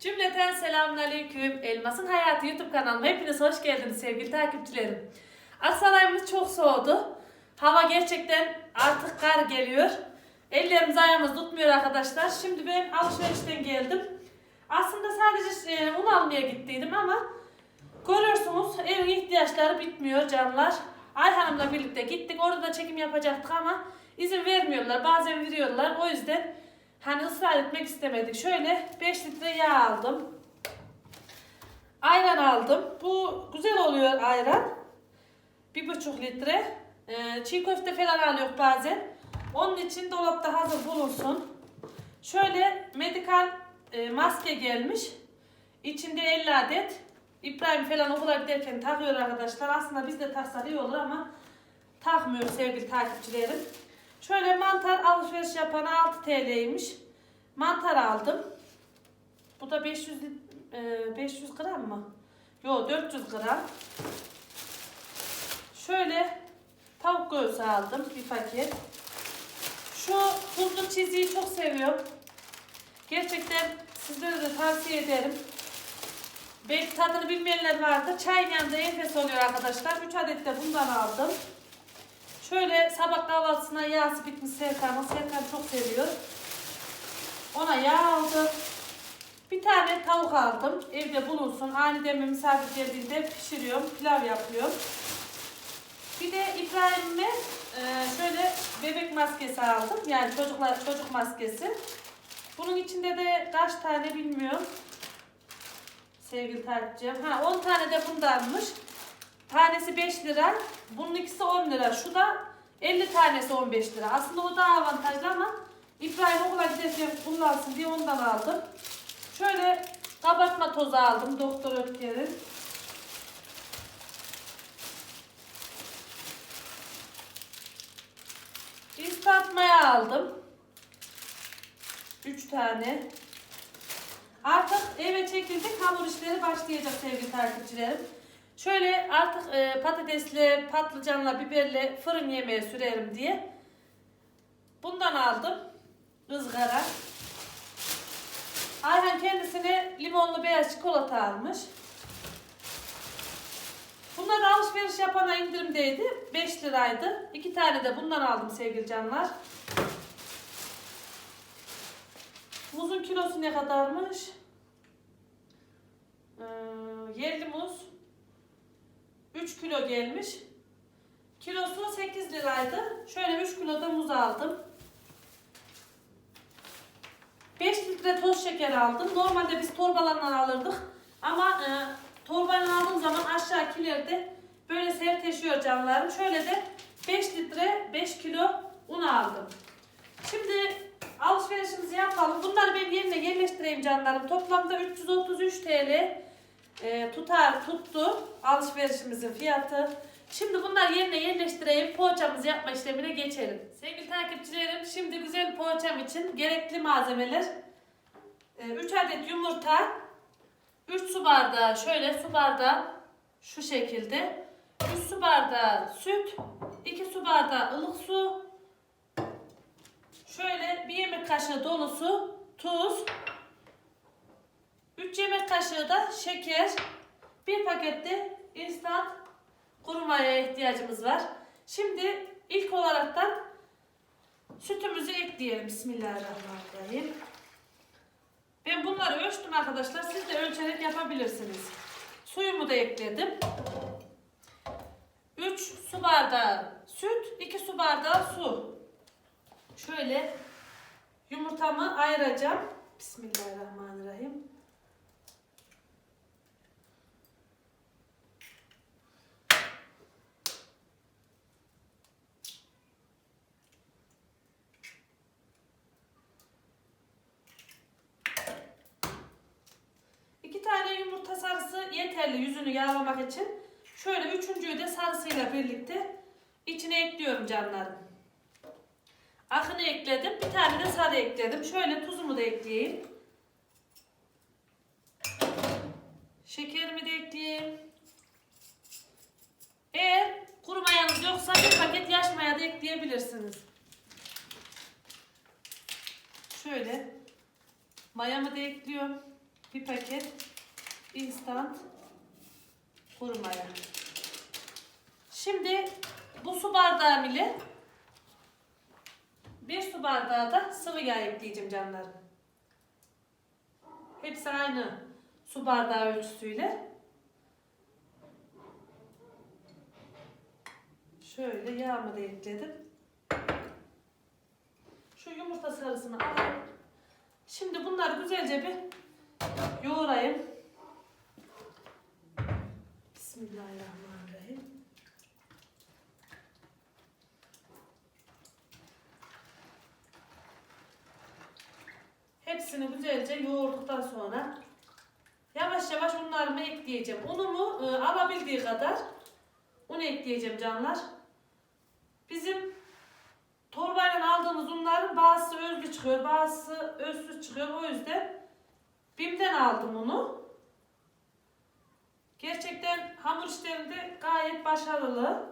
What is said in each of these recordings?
Cümleten selamünaleyküm. Elmas'ın Hayatı YouTube kanalıma hepiniz hoş geldiniz sevgili takipçilerim. Aksaray'ımız çok soğudu. Hava gerçekten artık kar geliyor. Ellerimiz ayağımız tutmuyor arkadaşlar. Şimdi ben alışverişten geldim. Aslında sadece e, un almaya gittiydim ama görüyorsunuz evin ihtiyaçları bitmiyor canlar. Ayhan'ımla birlikte gittik. Orada da çekim yapacaktık ama izin vermiyorlar. Bazen veriyorlar. O yüzden hani ısrar etmek istemedik. Şöyle 5 litre yağ aldım. Ayran aldım. Bu güzel oluyor ayran. Bir buçuk litre. Ee, çiğ köfte falan alıyor bazen. Onun için dolapta hazır bulunsun. Şöyle medikal e, maske gelmiş. İçinde 50 adet. İbrahim falan okula giderken takıyor arkadaşlar. Aslında biz de taksak iyi olur ama takmıyor sevgili takipçilerim. Şöyle mantar alışveriş yapan 6 TL'ymiş. Mantar aldım. Bu da 500 lit- e, 500 gram mı? Yo 400 gram. Şöyle tavuk göğsü aldım bir paket. Şu tuzlu çiziyi çok seviyorum. Gerçekten sizlere de tavsiye ederim. Belki tadını bilmeyenler vardır. Çayın yanında enfes oluyor arkadaşlar. 3 adet de bundan aldım. Şöyle sabah kahvaltısına yağsı bitmiş Serkan'ın. Serkan çok seviyor. Ona yağ aldım. Bir tane tavuk aldım. Evde bulunsun. Aniden misafir geldiğinde pişiriyorum. Pilav yapıyorum. Bir de İbrahim'e e, şöyle bebek maskesi aldım. Yani çocuklar çocuk maskesi. Bunun içinde de kaç tane bilmiyorum. Sevgili takipçim. Ha 10 tane de bundanmış. Tanesi 5 lira. Bunun ikisi 10 lira. Şu da 50 tanesi 15 lira. Aslında o daha avantajlı ama İbrahim okula giderken kullansın diye ondan aldım. Şöyle kabartma tozu aldım Doktor Ötker'in. İspatmaya aldım. 3 tane. Artık eve çekildik. Hamur işleri başlayacak sevgili takipçilerim. Şöyle artık e, patatesle, patlıcanla, biberle fırın yemeği sürerim diye. Bundan aldım. ızgara. Ayhan kendisine limonlu beyaz çikolata almış. Bunlar da alışveriş yapana indirimdeydi. 5 liraydı. 2 tane de bundan aldım sevgili canlar. Muzun kilosu ne kadarmış? Ee, yerli muz 3 kilo gelmiş. Kilosu 8 liraydı. Şöyle 3 kilo da muz aldım. 5 litre toz şeker aldım. Normalde biz torbalarından alırdık. Ama e, torbayla aldığım zaman aşağı kilerde böyle sertleşiyor canlarım. Şöyle de 5 litre 5 kilo un aldım. Şimdi alışverişimizi yapalım. Bunları ben yerine yerleştireyim canlarım. Toplamda 333 TL e, tutar tuttu alışverişimizin fiyatı. Şimdi bunları yerine yerleştireyim. Poğaçamızı yapma işlemine geçelim. Sevgili takipçilerim şimdi güzel poğaçam için gerekli malzemeler 3 adet yumurta 3 su bardağı şöyle su bardağı şu şekilde 3 su bardağı süt 2 su bardağı ılık su şöyle bir yemek kaşığı dolusu tuz 3 yemek kaşığı da şeker bir pakette instant kuru mayaya ihtiyacımız var. Şimdi ilk olaraktan sütümüzü ekleyelim. Bismillahirrahmanirrahim. Ben bunları ölçtüm arkadaşlar. Siz de ölçerek yapabilirsiniz. Suyumu da ekledim. 3 su bardağı süt, 2 su bardağı su. Şöyle yumurtamı ayıracağım. Bismillahirrahmanirrahim. İki tane yumurta sarısı yeterli yüzünü yağlamak için. Şöyle üçüncüyü de sarısıyla birlikte içine ekliyorum canlarım. Akını ekledim. Bir tane de sarı ekledim. Şöyle tuzumu da ekleyeyim. Şekerimi de ekleyeyim. Eğer kuru mayanız yoksa bir paket yaş maya da ekleyebilirsiniz. Şöyle mayamı da ekliyorum. Bir paket instant kuru maya. Şimdi bu su bardağı ile bir su bardağı da sıvı yağ ekleyeceğim canlarım. Hepsi aynı su bardağı ölçüsüyle. Şöyle yağımı da ekledim. Şu yumurta sarısını alayım. Şimdi bunları güzelce bir yoğurayım. Bismillahirrahmanirrahim. Hepsini güzelce yoğurduktan sonra yavaş yavaş unlarımı ekleyeceğim. Unumu e, alabildiği kadar un ekleyeceğim canlar. Bizim torbayla aldığımız unların bazısı özlü çıkıyor, bazısı özsüz çıkıyor. O yüzden BİM'den aldım onu. Gerçekten hamur işlerinde gayet başarılı.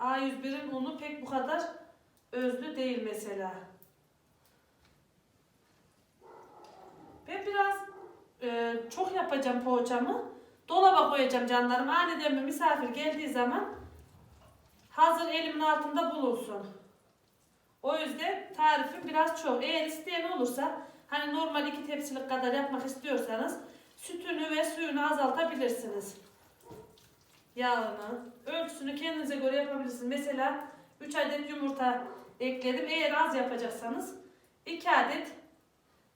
A101'in unu pek bu kadar özlü değil mesela. Ben biraz e, çok yapacağım poğaçamı. Dolaba koyacağım canlarım. Aniden bir misafir geldiği zaman hazır elimin altında bulunsun. O yüzden tarifim biraz çok. Eğer isteyen olursa hani normal iki tepsilik kadar yapmak istiyorsanız sütünü ve suyunu azaltabilirsiniz. Yağını, ölçüsünü kendinize göre yapabilirsiniz. Mesela 3 adet yumurta ekledim. Eğer az yapacaksanız 2 adet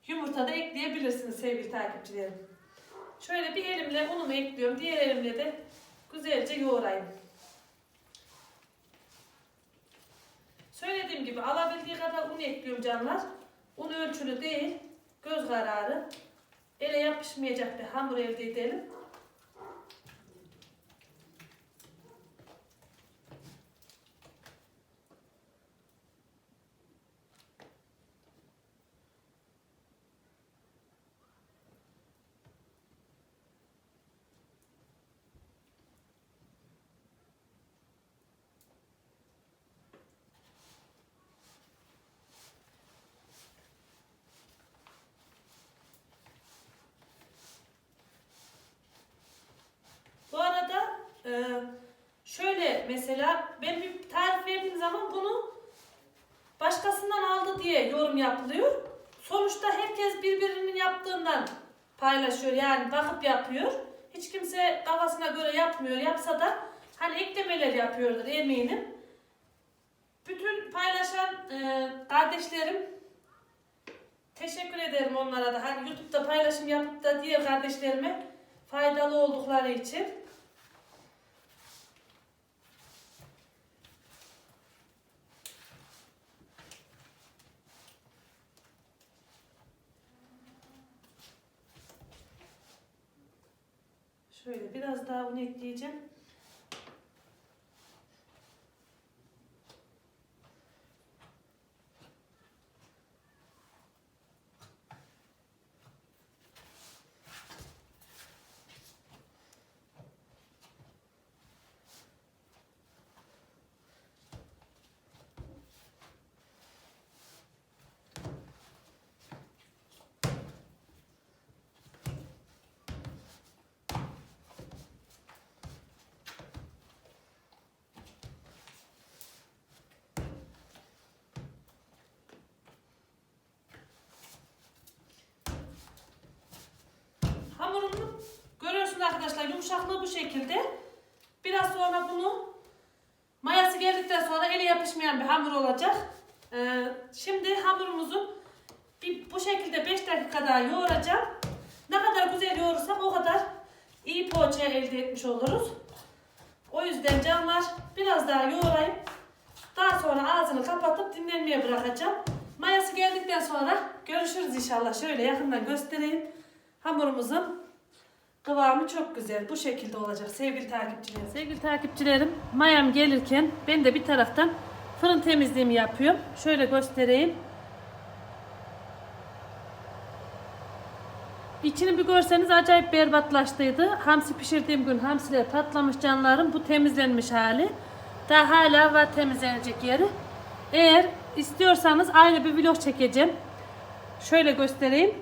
yumurta da ekleyebilirsiniz sevgili takipçilerim. Şöyle bir elimle unumu ekliyorum. Diğer elimle de güzelce yoğurayım. Söylediğim gibi alabildiği kadar un ekliyorum canlar. Un ölçülü değil, göz kararı. Ele yapışmayacak bir hamur elde edelim. Bu arada e, şöyle mesela ben bir tarif verdiğim zaman bunu başkasından aldı diye yorum yapılıyor. Sonuçta herkes birbirinin yaptığından paylaşıyor yani bakıp yapıyor. Hiç kimse kafasına göre yapmıyor. Yapsa da hani eklemeler yapıyordur eminim. Bütün paylaşan e, kardeşlerim teşekkür ederim onlara da. Hani YouTube'da paylaşım yapıp da diğer kardeşlerime faydalı oldukları için. Şöyle biraz daha un ekleyeceğim. Hamurumu görüyorsunuz arkadaşlar yumuşaklığı bu şekilde. Biraz sonra bunu mayası geldikten sonra ele yapışmayan bir hamur olacak. Ee, şimdi hamurumuzu bir, bu şekilde 5 dakika daha yoğuracağım. Ne kadar güzel yoğurursak o kadar iyi poğaça elde etmiş oluruz. O yüzden canlar biraz daha yoğurayım. Daha sonra ağzını kapatıp dinlenmeye bırakacağım. Mayası geldikten sonra görüşürüz inşallah. Şöyle yakından göstereyim. Hamurumuzun kıvamı çok güzel. Bu şekilde olacak sevgili takipçilerim. Sevgili takipçilerim mayam gelirken ben de bir taraftan fırın temizliğimi yapıyorum. Şöyle göstereyim. İçini bir görseniz acayip berbatlaştıydı. Hamsi pişirdiğim gün hamsiler patlamış canlarım. Bu temizlenmiş hali. Daha hala var temizlenecek yeri. Eğer istiyorsanız aynı bir vlog çekeceğim. Şöyle göstereyim.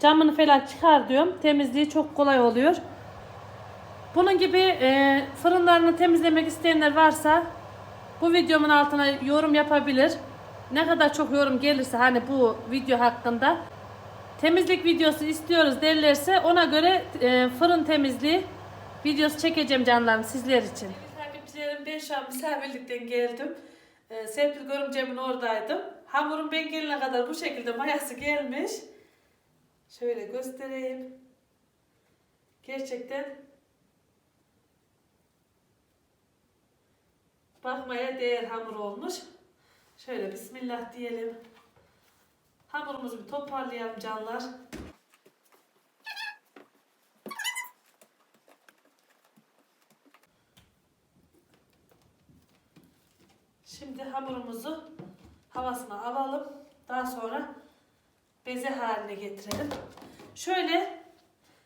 Camını falan çıkar diyorum. Temizliği çok kolay oluyor. Bunun gibi e, fırınlarını temizlemek isteyenler varsa bu videomun altına yorum yapabilir. Ne kadar çok yorum gelirse hani bu video hakkında temizlik videosu istiyoruz derlerse ona göre e, fırın temizliği videosu çekeceğim canlarım sizler için. Takipçilerim ben şu an misafirlikten geldim. E, Serpil görümcemin oradaydım. Hamurum ben gelene kadar bu şekilde mayası gelmiş. Şöyle göstereyim. Gerçekten bakmaya değer hamur olmuş. Şöyle bismillah diyelim. Hamurumuzu bir toparlayalım canlar. Şimdi hamurumuzu havasına alalım. Daha sonra beze haline getirelim. Şöyle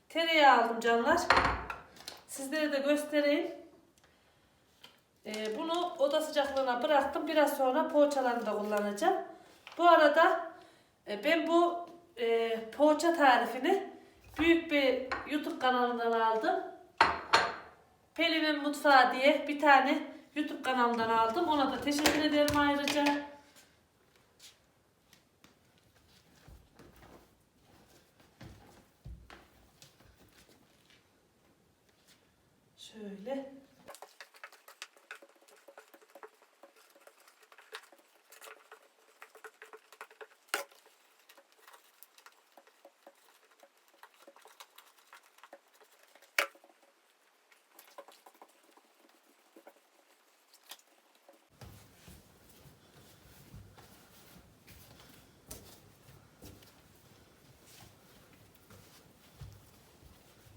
tereyağı aldım canlar. Sizlere de göstereyim. Ee, bunu oda sıcaklığına bıraktım. Biraz sonra poğaçalarında kullanacağım. Bu arada e, ben bu e, poğaça tarifini büyük bir YouTube kanalından aldım. Pelin'in Mutfağı diye bir tane YouTube kanalından aldım. Ona da teşekkür ederim ayrıca. Şöyle.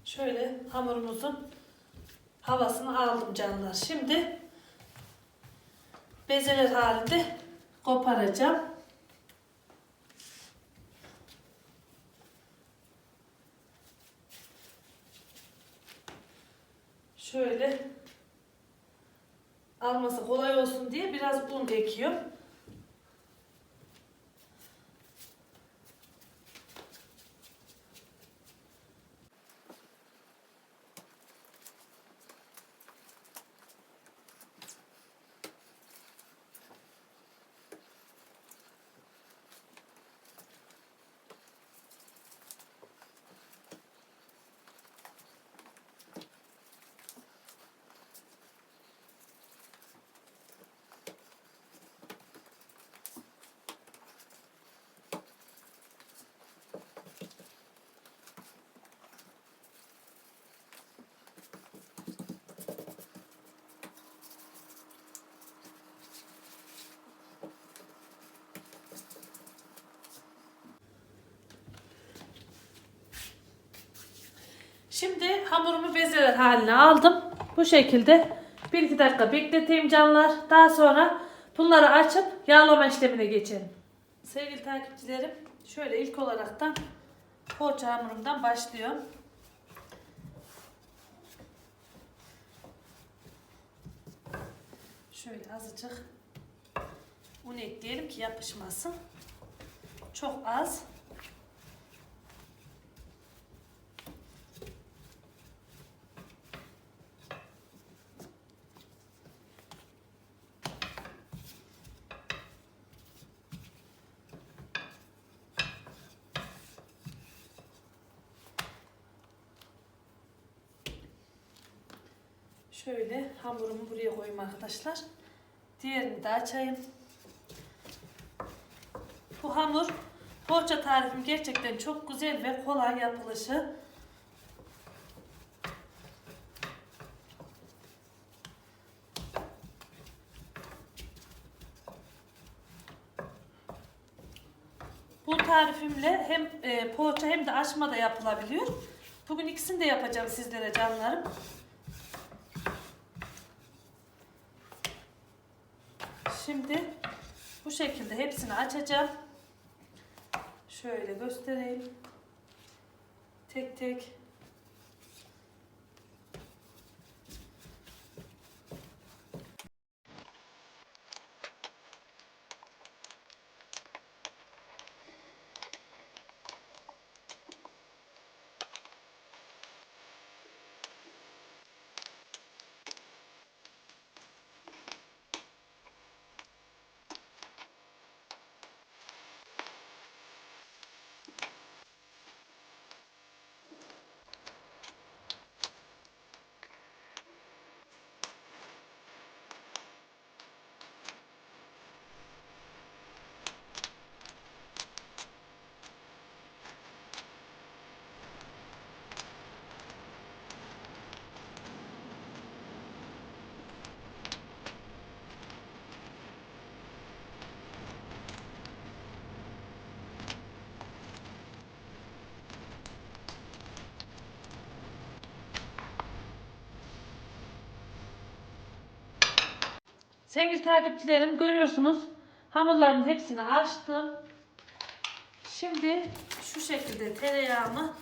Şöyle hamurumuzun havasını aldım canlar. Şimdi bezeler halinde koparacağım. Şöyle alması kolay olsun diye biraz un ekiyorum. Şimdi hamurumu bezeler haline aldım. Bu şekilde 1-2 dakika bekleteyim canlar. Daha sonra bunları açıp yağlama işlemine geçelim. Sevgili takipçilerim şöyle ilk olaraktan poğaça hamurumdan başlıyorum. Şöyle azıcık un ekleyelim ki yapışmasın. Çok az. Hamurumu buraya koyayım arkadaşlar. Diğerini de açayım. Bu hamur poğaça tarifim gerçekten çok güzel ve kolay yapılışı. Bu tarifimle hem e, poğaça hem de açma da yapılabiliyor. Bugün ikisini de yapacağım sizlere canlarım. Şimdi bu şekilde hepsini açacağım. Şöyle göstereyim. Tek tek. Sevgili takipçilerim görüyorsunuz hamurların hepsini açtım. Şimdi şu şekilde tereyağımı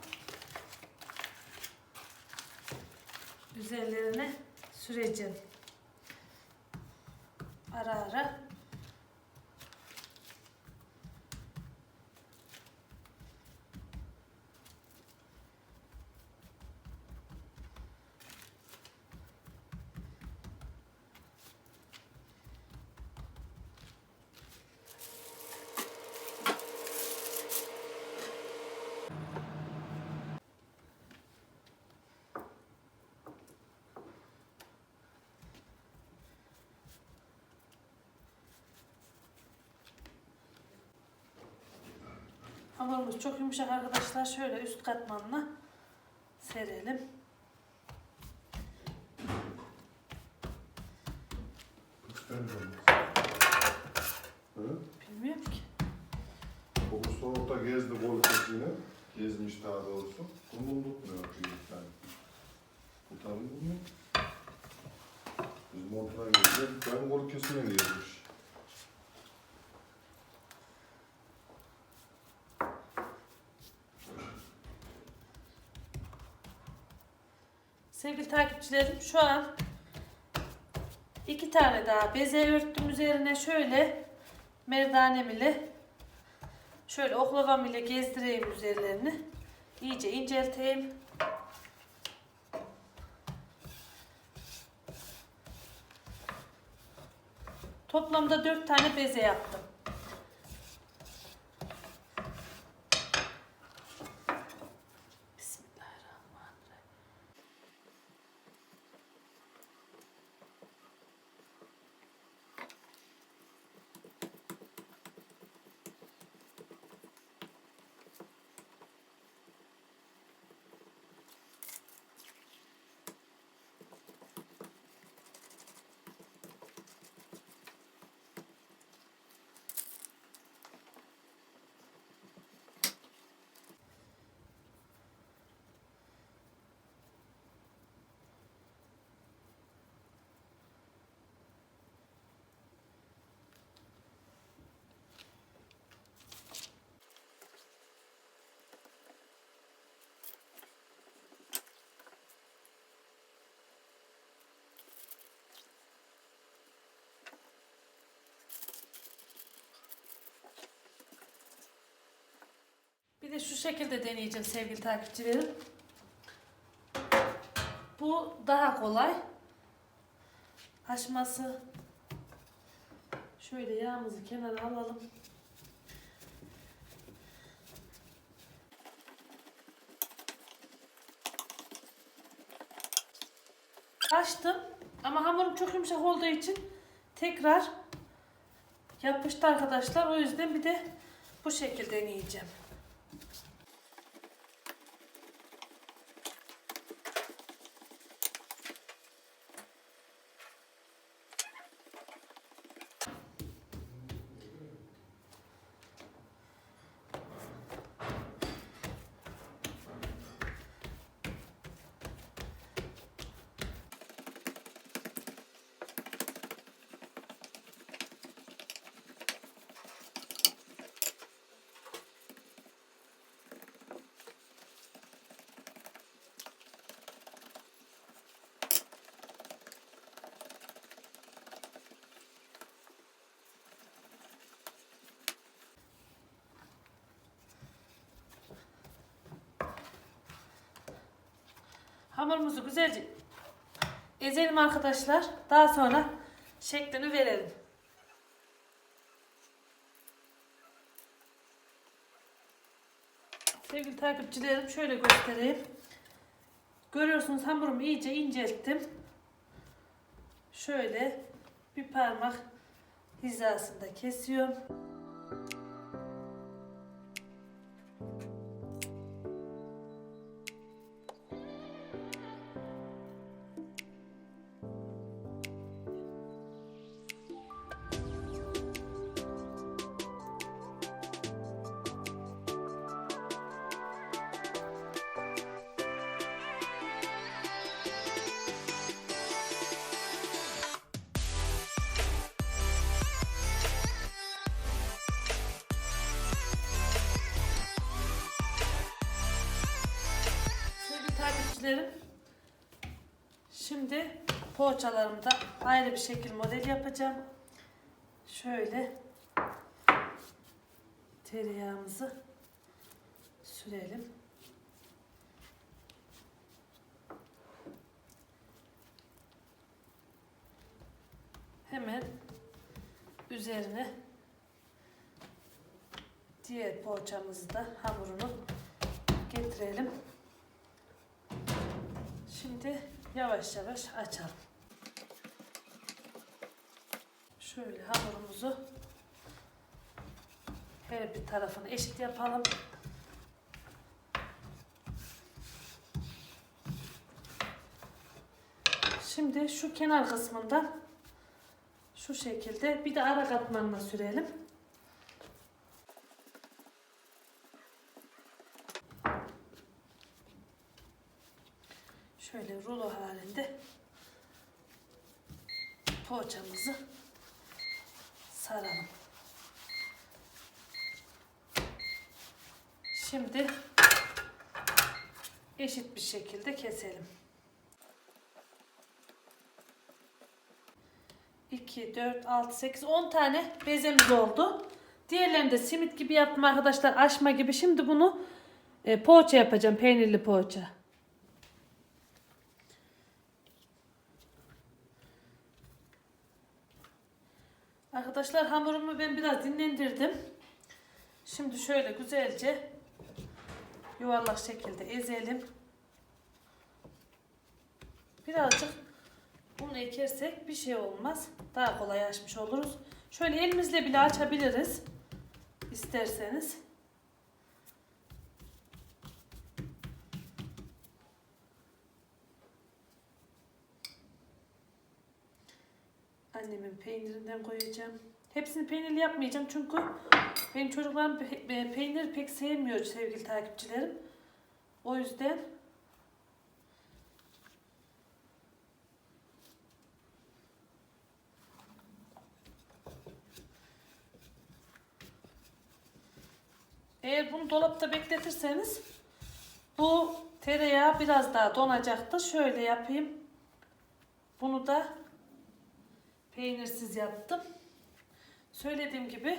üzerlerine süreceğim. Ara ara. Hamurumuz çok yumuşak arkadaşlar. Şöyle üst katmanına serelim. Bilmiyorum ki. Bugün soğukta gezdi kol kesiğini. Gezmiş daha doğrusu. Bunu unutmuyor büyük yani. Bu tabi bunu. Biz montuna gezdik. Ben kol kesiğini gezmiş. Sevgili takipçilerim şu an iki tane daha beze örttüm üzerine şöyle merdanem ile şöyle oklavam ile gezdireyim üzerlerini. İyice incelteyim. Toplamda dört tane beze yaptım. De şu şekilde deneyeceğim sevgili takipçilerim. Bu daha kolay. Haşması. Şöyle yağımızı kenara alalım. Açtım ama hamurum çok yumuşak olduğu için tekrar yapıştı arkadaşlar. O yüzden bir de bu şekilde deneyeceğim. Hamurumuzu güzelce ezelim arkadaşlar. Daha sonra şeklini verelim. Sevgili takipçilerim şöyle göstereyim. Görüyorsunuz hamurumu iyice incelttim. Şöyle bir parmak hizasında kesiyorum. Takipçilerim. Şimdi poğaçalarımda ayrı bir şekil model yapacağım. Şöyle tereyağımızı sürelim. Hemen üzerine diğer poğaçamızı da hamurunu getirelim. Şimdi yavaş yavaş açalım. Şöyle hamurumuzu her bir tarafını eşit yapalım. Şimdi şu kenar kısmından şu şekilde bir de ara katmanına sürelim. Şöyle rulo halinde poğaçamızı saralım. Şimdi eşit bir şekilde keselim. 2, 4, 6, 8, 10 tane bezemiz oldu. Diğerlerini de simit gibi yaptım arkadaşlar. Açma gibi. Şimdi bunu e, poğaça yapacağım. Peynirli poğaça. Arkadaşlar hamurumu ben biraz dinlendirdim. Şimdi şöyle güzelce yuvarlak şekilde ezelim. Birazcık un ekersek bir şey olmaz. Daha kolay açmış oluruz. Şöyle elimizle bile açabiliriz. isterseniz. Annemin peynirinden koyacağım. Hepsini peynirli yapmayacağım çünkü benim çocuklarım pe- peynir pek sevmiyor sevgili takipçilerim. O yüzden eğer bunu dolapta bekletirseniz bu tereyağı biraz daha donacaktır. Şöyle yapayım. Bunu da peynirsiz yaptım. Söylediğim gibi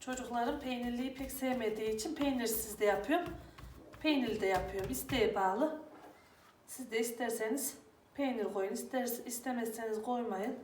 çocuklarım peynirliyi pek sevmediği için peynirsiz de yapıyorum. Peynirli de yapıyorum. İsteğe bağlı. Siz de isterseniz peynir koyun. İster, istemezseniz koymayın.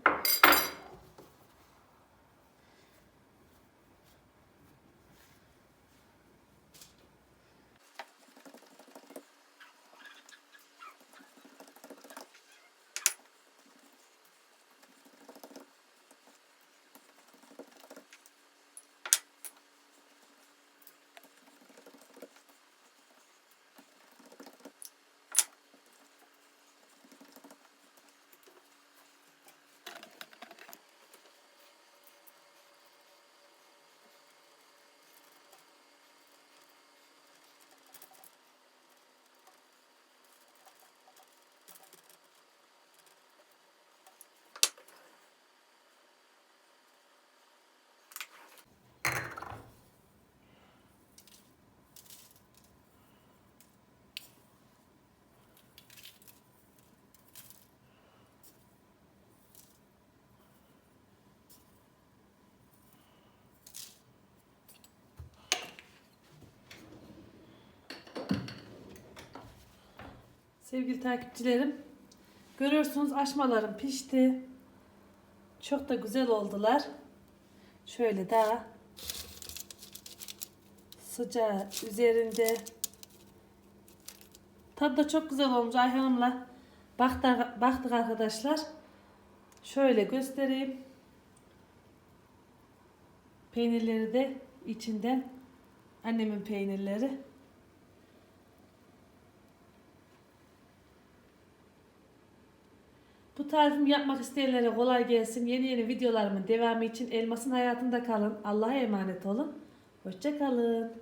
Sevgili takipçilerim, görüyorsunuz açmalarım pişti. Çok da güzel oldular. Şöyle daha sıcağı üzerinde. Tadı da çok güzel olmuş Ayhan'ımla. Baktık, baktık arkadaşlar. Şöyle göstereyim. Peynirleri de içinden annemin peynirleri. Bu tarifimi yapmak isteyenlere kolay gelsin. Yeni yeni videolarımın devamı için Elmas'ın hayatında kalın. Allah'a emanet olun. Hoşça kalın.